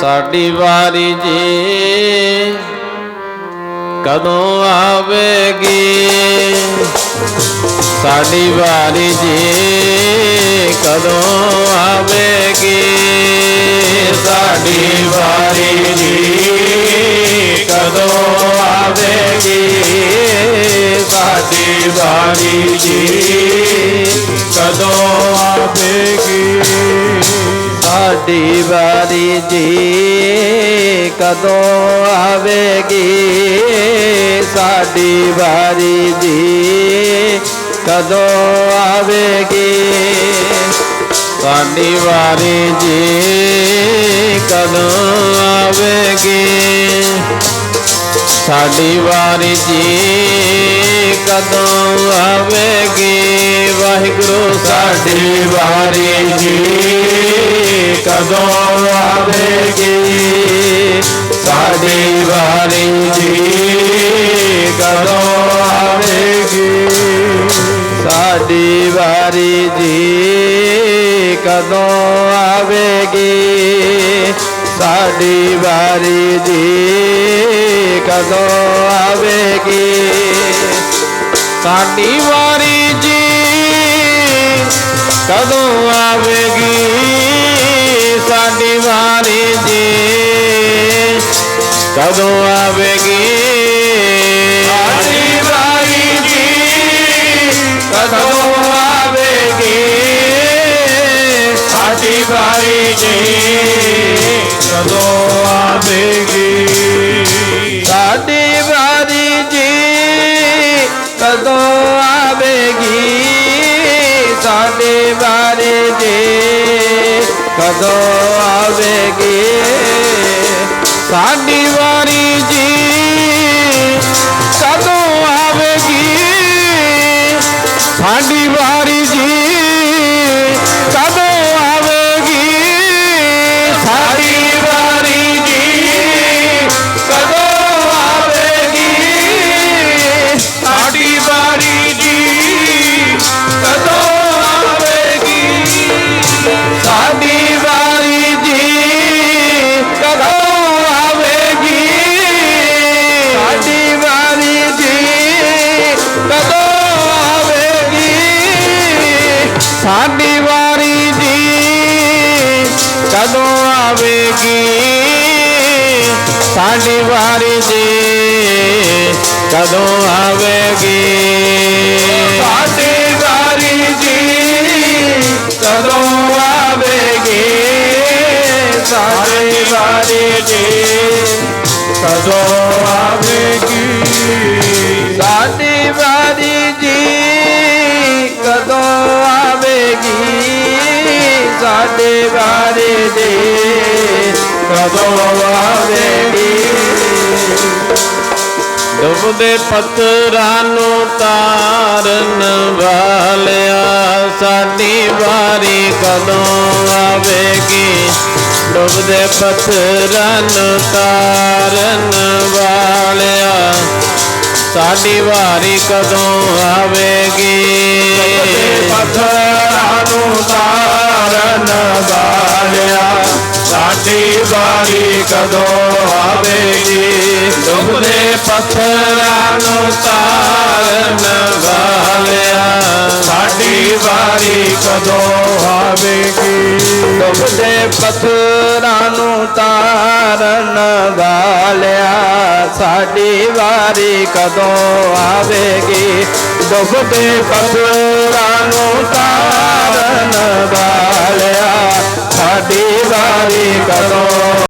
ਸਾਡੀ ਵਾਰੀ ਜੀ ਕਦੋਂ ਆਵੇਗੀ? ਸਾਡੀ ਵਾਰੀ ਜੀ ਕਦੋਂ ਆਵੇਗੀ? ਸਾਡੀ ਵਾਰੀ ਜੀ ਕਦੋਂ ਆਵੇਗੀ? ਸਾਡੀ ਵਾਰੀ ਜੀ ਕਦੋਂ ਸਾਡੀ ਵਾਰੀ ਜੀ ਕਦੋਂ ਆਵੇਗੀ? ਸਾਡੀ ਵਾਰੀ ਜੀ ਕਦੋਂ ਆਵੇਗੀ? ਸਾਡੀ ਵਾਰੀ ਜੀ ਕਦੋਂ ਆਵੇਗੀ? ਸਾਡੀ ਵਾਰੀ ਜੀ ਕਦੋਂ ਆਵੇਗੀ? ਵਾਹਿਗੁਰੂ, ਸਾਡੀ ਵਾਰੀ ਜੀ ਕਦੋਂ ਆਵੇਗੀ? ਸਾਡੀ ਵਾਰੀ ਜੀ ਕਦੋਂ ਆਵੇਗੀ? ਸਾਡੀ ਵਾਰੀ ਜੀ ਕਦੋਂ ਆਵੇਗੀ? ਸਾਡੀ ਵਾਰੀ ਜੀ ਕਦੋਂ ਆਵੇਗੀ? ਸਾਡੀ ਵਾਰੀ ਜੀ ਕਦੋਂ ਆਵੇਗੀ? ਵਾਰੀ ਜੀ। ਕਦੋਂ ਆਵੇਗੀ? ਸਾਡੀ ਵਾਰੀ ਜੀ ਕਦੋਂ ਆਵੇਗੀ? ਸਾਡੀ ਵਾਰੀ ਜੀ ਕਦੋਂ ਆਵੇਗੀ? ਸਾਡੀ ਵਾਰੀ ਜੀ ਕਦੋਂ ਆਵੇਗੀ? ਸਾਡੀ ਵਾਰੀ ਜੀ ਕਦੋਂ ਆਵੇਗੀ ਸਾਡੀ ਵਾਰੀ ਜੀ ਕਦੋਂ ਆਵੇਗੀ? ਸਾਡੀ ਵਾਰੀ ਸਾਡੀ ਵਾਰੀ ਜੀ ਕਦੋਂ ਆਵੇਗੀ? ਸਾਡੀ ਵਾਰੀ ਜੀ ਕਦੋਂ ਆਵੇਗੀ? ਸਾਡੀ ਵਾਰੀ ਜੀ ਕਦੋਂ ਆਵੇਗੀ? ਸਾਡੀ ਵਾਰੀ ਜੀ ਕਦੋਂ ਸਾਡੀ ਵਾਰੀ ਦੇ ਕਦੋਂ ਆਵੇਗੀ? ਡੁੱਬਦੇ ਪੱਥਰਾਂ ਨੂੰ ਤਾਰਨ ਵਾਲਿਆ, ਸਾਡੀ ਵਾਰੀ ਕਦੋਂ ਆਵੇਗੀ? ਡੁੱਬਦੇ ਪੱਥਰਾਂ ਨੂੰ ਤਾਰਨ ਵਾਲਿਆ ਸਾਡੀ ਵਾਰੀ ਕਦੋਂ ਆਵੇਗੀ? ਪੱਥਰਾਂ ਨੂੰ ਤਾਰਨ ਵਾਲਿਆ ਸਾਡੀ ਵਾਰੀ ਕਦੋਂ ਆਵੇਗੀ? ਡੁੱਬਦੇ ਪੱਥਰਾਂ ਨੂੰ ਤਾਰਨ ਵਾਲਿਆ ਸਾਡੀ ਵਾਰੀ ਕਦੋਂ ਆਵੇਗੀ? ਡੁੱਬਦੇ ਪੱਥਰਾਂ ਨੂੰ ਤਾਰਨ ਵਾਲਿਆ ਸਾਡੀ ਵਾਰੀ ਕਦੋਂ ਆਵੇਗੀ? ਦੁਖਦੇ ਪਸੂਰਾਂ ਨੂੰ ਤਾਰਨ ਵਾਲਿਆ ਸਾਡੀ ਵਾਰੀ ਕਦੋਂ